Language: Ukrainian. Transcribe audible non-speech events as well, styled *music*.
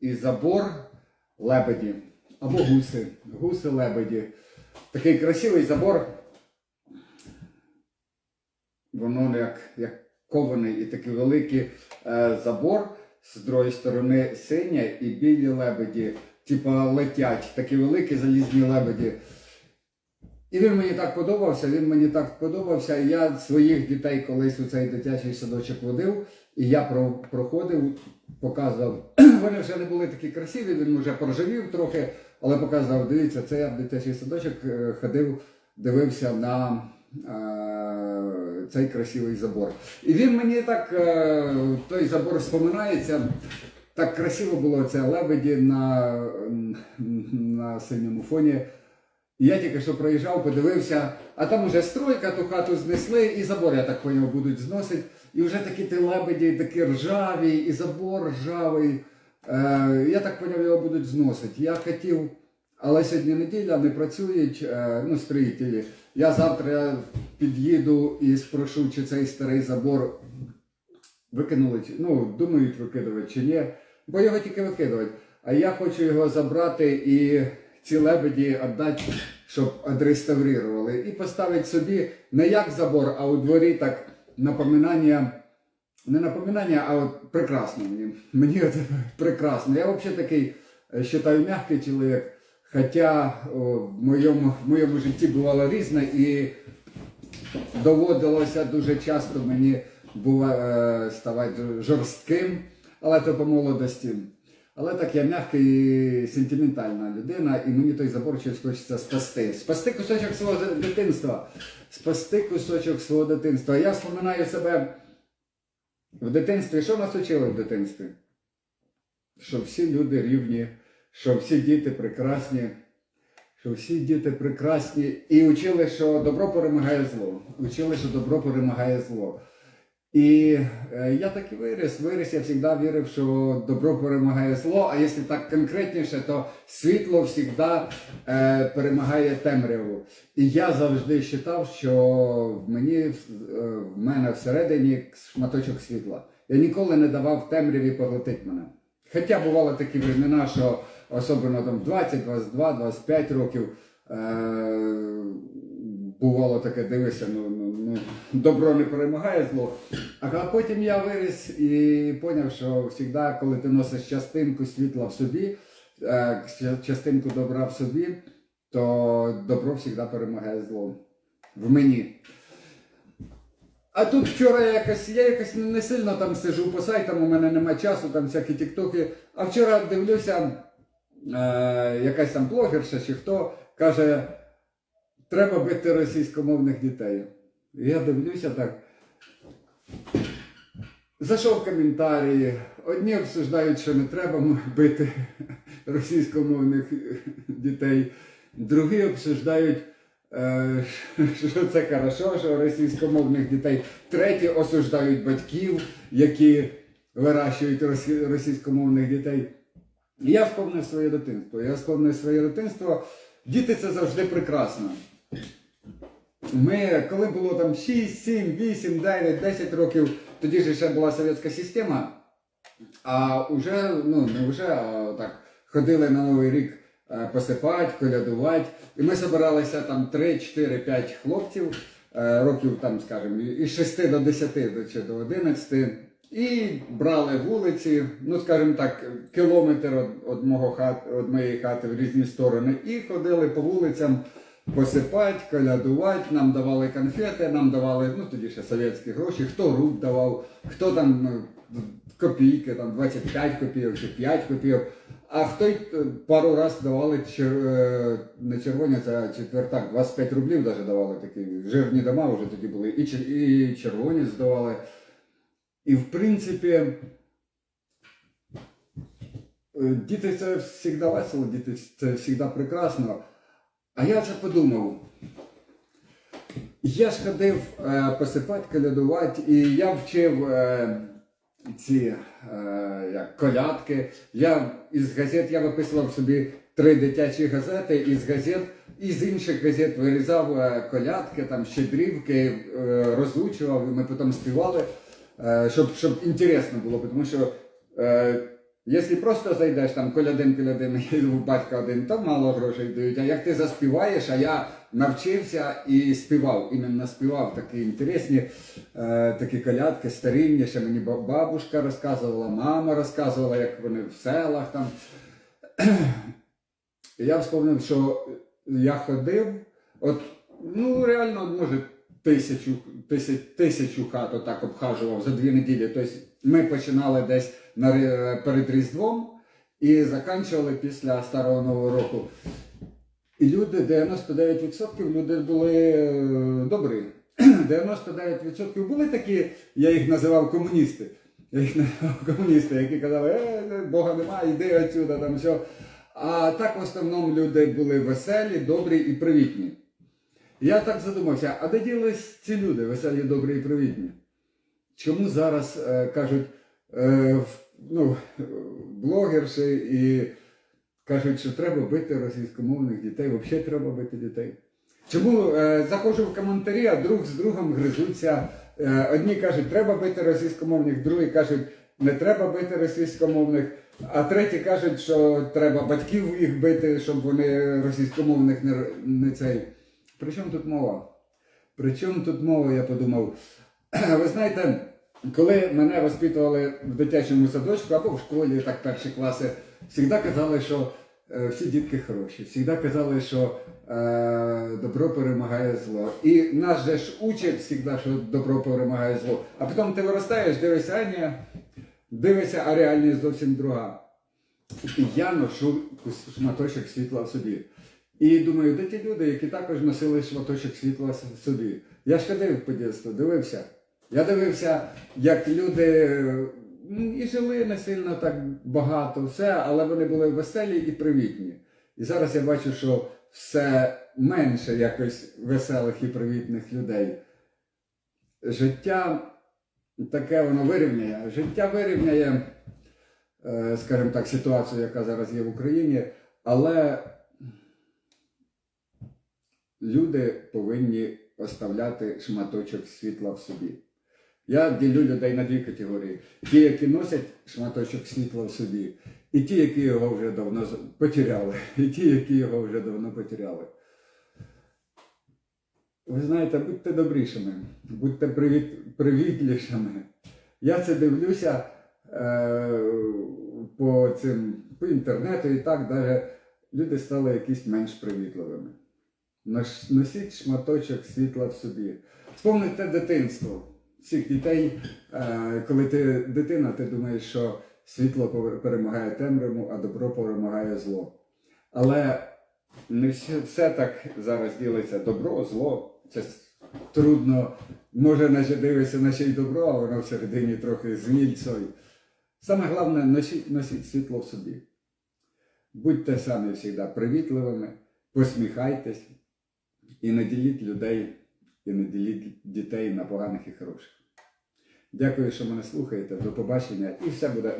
і забор лебеді або гуси. Гуси лебеді. Такий красивий забор. Воно як, як кований і такий великий е, забор. З другої сторони синя і білі лебеді, типа летять, такі великі залізні лебеді. І він мені так подобався, він мені так подобався. Я своїх дітей колись у цей дитячий садочок водив, і я про, проходив, показував. *clears throat* Вони вже не були такі красиві, він вже поржавів трохи, але показував, дивіться, це я в дитячий садочок е, ходив, дивився на е, цей красивий забор. І він мені так, е, той забор споминається. Так красиво було це лебеді на, на синьому фоні. Я тільки що проїжджав, подивився, а там уже стройка, ту хату знесли, і забор, я так поняв, будуть зносити. І вже такі ті лебеді, такі ржаві, і забор ржавий. Е, я так поняв, його будуть зносити. Я хотів, але сьогодні неділя, не працюють, е, ну, строїтелі. Я завтра під'їду і спрошу, чи цей старий забор викинули, ну, думають викидувати чи ні, бо його тільки викидувати. А я хочу його забрати і ці лебеді віддати, щоб відреставрували. І поставити собі не як забор, а у дворі так напоминання. Не напоминання, а от прекрасно мені. Мені от прекрасно. Я взагалі такий, е, вважаю, м'який чоловік. Хоча о, в, моєму, в моєму житті бувало різне і доводилося дуже часто мені бува, е, ставати жорстким, але то по молодості. Але так я м'який і сентиментальна людина, і мені той забор щось хочеться спасти. Спасти кусочок свого дитинства. Спасти кусочок свого дитинства. Я вспоминаю себе в дитинстві. Що нас учили в дитинстві? Що всі люди рівні, що всі діти прекрасні, що всі діти прекрасні. І учили, що добро перемагає зло. Учили, що добро перемагає зло. І е, я так і виріс. Виріс, я завжди вірив, що добро перемагає зло, а якщо так конкретніше, то світло завжди е, перемагає темряву. І я завжди вважав, що в мені е, в мене всередині шматочок світла. Я ніколи не давав темряві поглотити мене. Хоча бували такі времена, що особливо там 20, 22, 25 років. Е- бувало таке, дивися, ну, добро не перемагає зло. А потім я виріс і зрозумів, що завжди, коли ти носиш частинку світла в собі, е, частинку добра в собі, то добро завжди перемагає зло. В мені. А тут вчора якось, я якось не сильно там сижу по сайтам, у мене нема часу, там всякі тіктоки. А вчора дивлюся, е, якась там блогерша чи хто каже, треба бити російськомовних дітей. Я дивлюся так. Зайшов коментарі. Одні обсуждають, що не треба бити російськомовних дітей, другі обсуждають, е, що це хорошо, що російськомовних дітей. Треті осуждають батьків, які вирощують російськомовних дітей. Я вспомнив своє дитинство. Я вспомнив своє дитинство. Діти це завжди прекрасно. Ми, коли було там 6, 7, 8, 9, 10 років, тоді ж ще була совєтська система, а вже, ну не вже, а так, ходили на Новий рік е, посипати, колядувати. І ми збиралися там 3, 4, 5 хлопців, е, років там, скажімо, із 6 до 10 до, чи до 11. І брали вулиці, ну скажімо так, кілометр від, мого хат, від моєї хати в різні сторони, і ходили по вулицям посипати, колядувати, нам давали конфети, нам давали, ну тоді ще совєтські гроші, хто руб давав, хто там ну, копійки, там 25 копійок чи 5 копійок, а хто й е, пару раз давали чер- не червоні, це четвертак, 25 рублів навіть давали такі жирні дома вже тоді були, і, чер- і червоні здавали. І в принципі, е, діти це завжди весело, діти це завжди прекрасно. А я це подумав. Я ж ходив е, посипати, колядувати, і я вчив е, ці е, колядки. Я із газет я виписував собі три дитячі газети, із газет, із інших газет вирізав е, колядки, там щедрівки, е, розучував, і ми потім співали, е, щоб, щоб інтересно було, тому що е, Якщо просто зайдеш там колядин, колядин, *laughs* у батька один, то мало грошей дають. А як ти заспіваєш, а я навчився і співав, іменно співав такі інтересні е, такі колядки, старинні, ще мені ба- бабушка розказувала, мама розказувала, як вони в селах там. *clears throat* Я вспомнив, що я ходив, от, ну реально, може, тисячу, тисяч, тисячу хат отак обхажував за дві неділі. Тобто ми починали десь на, перед Різдвом і закінчували після Старого Нового року. І люди, 99% люди були е, добрі. *clears throat* 99% були такі, я їх називав комуністи. Я їх *laughs* називав комуністи, які казали, е, Бога немає, йди отсюда, там все. А так в основному люди були веселі, добрі і привітні. Я так задумався, а де ділись ці люди, веселі, добрі і привітні? Чому зараз е, кажуть, е, ну, блогерші і кажуть, що треба бити російськомовних дітей, взагалі треба бити дітей. Чому е, заходжу в коментарі, а друг з другом гризуться. Одні кажуть, треба бити російськомовних, другі кажуть, не треба бити російськомовних, а треті кажуть, що треба батьків їх бити, щоб вони російськомовних не, не цей. При чому тут мова? При чому тут мова, я подумав. *clears throat* Ви знаєте, коли мене воспитували в дитячому садочку або в школі, так перші класи, завжди казали, що е, всі дітки хороші, завжди казали, що е, добро перемагає зло. І нас же ж учать завжди, що добро перемагає зло. А потім ти виростаєш, дивишся, а ні, дивишся, а реальність зовсім друга. І я ношу шматочок світла в собі. І думаю, де ті люди, які також носили шматочок світла в собі. Я ж ходив по дитинству, дивився. Я дивився, як люди і жили не сильно так багато, все, але вони були веселі і привітні. І зараз я бачу, що все менше якось веселих і привітних людей. Життя таке воно вирівняє. Життя вирівняє, е, скажімо так, ситуацію, яка зараз є в Україні, але люди повинні оставляти шматочок світла в собі. Я ділю людей на дві категорії: ті, які носять шматочок світла в собі, і ті, які його вже давно потеряли, і ті, які його вже давно потеряли. Ви знаєте, будьте добрішими, будьте привіт, привітлішими. Я це дивлюся е, по, цим, по інтернету і так далі. Люди стали якісь менш привітливими. Носіть шматочок світла в собі. Вспомните дитинство. Всіх дітей, е, коли ти дитина, ти думаєш, що світло перемагає темряву, а добро перемагає зло. Але не все, все так зараз ділиться добро, зло. Це трудно. Може, наче дивишся на ще й добро, а воно всередині трохи змільцой. Саме головне, носіть, носіть світло в собі. Будьте самі завжди привітливими, посміхайтесь і не діліть людей, і не діліть дітей на поганих і хороших. Дякую, що мене слухаєте. До побачення і все буде